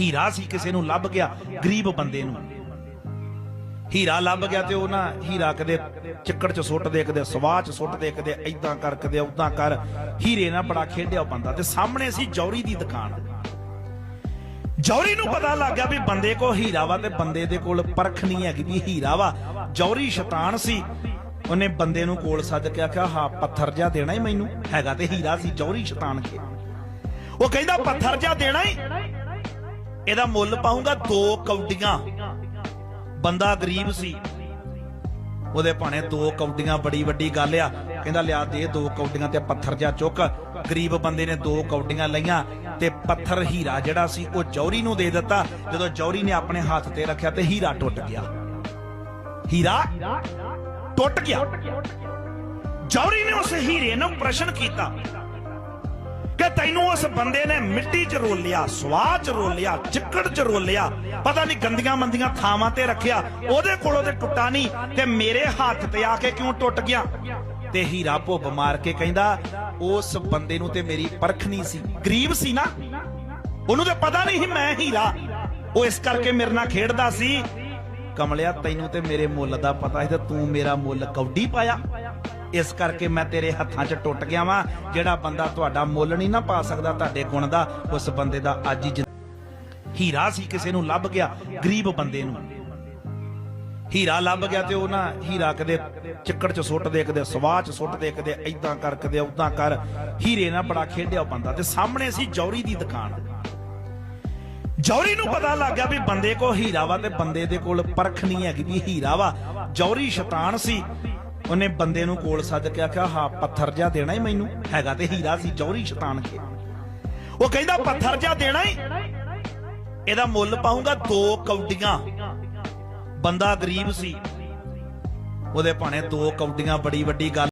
ਹੀਰਾ ਸੀ ਕਿਸੇ ਨੂੰ ਲੱਭ ਗਿਆ ਗਰੀਬ ਬੰਦੇ ਨੂੰ। ਹੀਰਾ ਲੱਭ ਗਿਆ ਤੇ ਉਹ ਨਾ ਹੀਰਾ ਕਦੇ ਚੱਕੜ ਚ ਸੁੱਟ ਦੇ, ਕਦੇ ਸਵਾਹ ਚ ਸੁੱਟ ਦੇ, ਕਦੇ ਐਦਾਂ ਕਰ, ਕਦੇ ਉਦਾਂ ਕਰ। ਹੀਰੇ ਨਾਲ ਬੜਾ ਖੇਡਿਆ ਬੰਦਾ ਤੇ ਸਾਹਮਣੇ ਸੀ ਜੌਰੀ ਦੀ ਦੁਕਾਨ। ਜੌਰੀ ਨੂੰ ਪਤਾ ਲੱਗ ਗਿਆ ਵੀ ਬੰਦੇ ਕੋ ਹੀਰਾ ਵਾ ਤੇ ਬੰਦੇ ਦੇ ਕੋਲ ਪਰਖ ਨਹੀਂ ਹੈਗੀ ਵੀ ਹੀਰਾ ਵਾ। ਜੌਰੀ ਸ਼ੈਤਾਨ ਸੀ। ਉਹਨੇ ਬੰਦੇ ਨੂੰ ਕੋਲ ਸੱਦ ਕੇ ਆਖਿਆ, ਹਾਂ, ਪੱਥਰ ਜਿਹਾ ਦੇਣਾ ਹੀ ਮੈਨੂੰ। ਹੈਗਾ ਤੇ ਹੀਰਾ ਸੀ, ਜੌਰੀ ਸ਼ੈਤਾਨ ਕੇ। ਉਹ ਕਹਿੰਦਾ, ਪੱਥਰ ਜਾ ਦੇਣਾ ਹੀ ਇਹਦਾ ਮੁੱਲ ਪਾਉਂਗਾ ਦੋ ਕੌਡੀਆਂ। ਬੰਦਾ ਗਰੀਬ ਸੀ। ਉਹਦੇ ਭਾਣੇ ਦੋ ਕੌਡੀਆਂ ਬੜੀ ਵੱਡੀ ਗੱਲ ਆ। ਕਹਿੰਦਾ ਲਿਆ ਦੇ ਦੋ ਕੌਡੀਆਂ ਤੇ ਪੱਥਰ ਜਿਹਾ ਚੁੱਕ। ਗਰੀਬ ਬੰਦੇ ਨੇ ਦੋ ਕੌਡੀਆਂ ਲਈਆਂ ਤੇ ਪੱਥਰ ਹੀਰਾ ਜਿਹੜਾ ਸੀ ਉਹ ਜੌਰੀ ਨੂੰ ਦੇ ਦਿੱਤਾ। ਜਦੋਂ ਜੌਰੀ ਨੇ ਆਪਣੇ ਹੱਥ ਤੇ ਰੱਖਿਆ ਤੇ ਹੀਰਾ ਟੁੱਟ ਗਿਆ। ਹੀਰਾ ਟੁੱਟ ਗਿਆ। ਜੌਰੀ ਨੇ ਉਸ ਹੀਰੇ ਨੂੰ ਪ੍ਰਸ਼ਨ ਕੀਤਾ। ਕਿ ਤੈਨੂੰ ਉਸ ਬੰਦੇ ਨੇ ਮਿੱਟੀ 'ਚ ਰੋਲਿਆ ਸਵਾਹ 'ਚ ਰੋਲਿਆ ਚਿੱਕੜ 'ਚ ਰੋਲਿਆ ਪਤਾ ਨਹੀਂ ਗੰਦੀਆਂ ਮੰਦੀਆਂ ਥਾਵਾਂ ਤੇ ਰੱਖਿਆ, ਉਹਦੇ ਕੋਲੋਂ ਤੇ ਟੁੱਟਾ ਨਹੀਂ ਤੇ ਮੇਰੇ ਹੱਥ ਤੇ ਆ ਕੇ ਕਿਉਂ ਟੁੱਟ ਗਿਆ? ਤੇ ਹੀਰਾ ਭੁੱਬ ਮਾਰ ਕੇ ਕਹਿੰਦਾ, ਉਸ ਬੰਦੇ ਨੂੰ ਤੇ ਮੇਰੀ ਪਰਖ ਨਹੀਂ ਸੀ। ਗਰੀਬ ਸੀ ਨਾ? ਉਹਨੂੰ ਤੇ ਪਤਾ ਨਹੀਂ ਸੀ ਮੈਂ ਹੀਰਾ। ਉਹ ਇਸ ਕਰਕੇ ਮੇਰੇ ਨਾਲ ਖੇਡਦਾ ਸੀ। ਕਮਲਿਆ, ਤੈਨੂੰ ਤੇ ਮੇਰੇ ਮੁੱਲ ਦਾ ਪਤਾ ਸੀ ਤੇ ਤੂੰ ਮੇਰਾ ਮੁੱਲ ਕੌਡੀ ਪਾਇਆ? ਇਸ ਕਰਕੇ ਮੈਂ ਤੇਰੇ ਹੱਥਾਂ 'ਚ ਟੁੱਟ ਗਿਆ ਵਾਂ। ਜਿਹੜਾ ਬੰਦਾ ਤੁਹਾਡਾ ਮੁੱਲ ਨਹੀਂ ਨਾ ਪਾ ਸਕਦਾ, ਤੁਹਾਡੇ ਗੁਣ ਦਾ, ਉਸ ਬੰਦੇ ਦਾ ਅੱਜ ਹੀ ਹੀਰਾ ਸੀ ਕਿਸੇ ਨੂੰ ਲੱਭ ਗਿਆ, ਗਰੀਬ ਬੰਦੇ ਨੂੰ। ਹੀਰਾ ਲੱਭ ਗਿਆ ਤੇ ਉਹ ਨਾ ਹੀਰਾ ਕਦੇ ਚੱਕੜ 'ਚ ਸੁੱਟ ਦੇ, ਕਦੇ ਸਵਾਹ 'ਚ ਸੁੱਟ ਦੇ, ਕਦੇ ਐਦਾਂ ਕਰ, ਕਦੇ ਉਦਾਂ ਕਰ। ਹੀਰੇ ਨਾਲ ਬੜਾ ਖੇਡਿਆ ਉਹ ਬੰਦਾ ਤੇ ਸਾਹਮਣੇ ਸੀ ਜੌਰੀ ਦੀ ਦੁਕਾਨ। ਜੌਰੀ ਨੂੰ ਪਤਾ ਲੱਗ ਗਿਆ ਵੀ ਬੰਦੇ ਕੋ ਹੀਰਾ ਵਾ ਤੇ ਬੰਦੇ ਦੇ ਕੋਲ ਪਰਖ ਨਹੀਂ ਹੈਗੀ ਵੀ ਹੀਰਾ ਵਾ। ਜੌਰੀ ਸ਼ੈਤਾਨ ਸੀ। ਉਹਨੇ ਬੰਦੇ ਨੂੰ ਕੋਲ ਸੱਦ ਕੇ ਆਖਿਆ, ਹਾਂ, ਪੱਥਰ ਜਿਹਾ ਦੇਣਾ ਹੀ ਮੈਨੂੰ। ਹੈਗਾ ਤੇ ਹੀਰਾ ਸੀ ਜੌਰੀ ਸ਼ੈਤਾਨ ਕੇ। ਉਹ ਕਹਿੰਦਾ, ਪੱਥਰ ਜਿਹਾ ਦੇਣਾ ਹੀ ਇਹਦਾ ਮੁੱਲ ਪਾਉਂਗਾ ਦੋ ਕੌਡੀਆਂ। ਬੰਦਾ ਗਰੀਬ ਸੀ। ਉਹਦੇ ਭਾਣੇ ਦੋ ਕੌਡੀਆਂ, ਬੜੀ ਵੱਡੀ ਗੱਲ